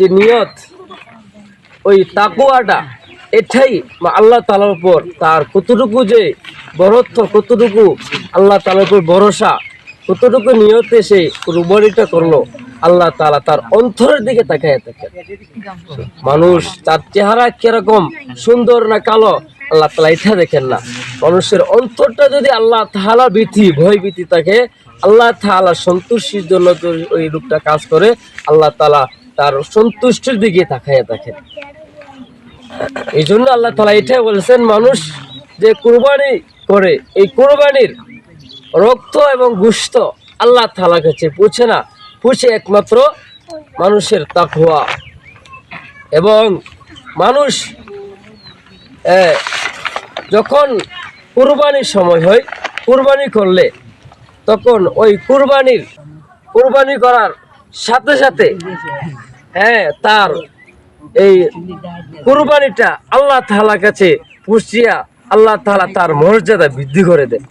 যে নিয়ত, ওই তাকুয়াটা এটাই আল্লাহ তালার উপর। তার কতটুকু যে বরত্ব, কতটুকু আল্লাহ তালার উপর ভরসা, কতটুকু নিয়তে সে কুরবানিটা করল, আল্লাহ তালা তার অন্তরের দিকে তাকায় থাকে মানুষ, তার চেহারা কীরকম সুন্দর না কালো, আল্লাহ তালা এটা দেখেন না। মানুষের অন্তরটা যদি আল্লাহ তাহালা ভীতি, ভয় ভীতি থাকে, আল্লাহ তাহালা সন্তুষ্টির জন্য ওই রূপটা কাজ করে, আল্লাহ তালা তার সন্তুষ্টির দিকে তাকায় দেখেন। এই জন্য আল্লাহ তালা এটাই বলেছেন, মানুষ যে কুরবানি করে, এই কুরবানির রক্ত এবং গুস্ত আল্লাহ তালা কাছে পুছে না, পুছে একমাত্র মানুষের তাকুয়া এবং মানুষ যখন কুরবানির সময় হয়, কুরবানি করলে তখন ওই কুরবানির, কুরবানি করার সাথে সাথে হ্যাঁ তার এই কুরবানিটা আল্লাহ তাআলার কাছে পুষিয়া আল্লাহ তাআলা তার মর্যাদা বৃদ্ধি করে দেয়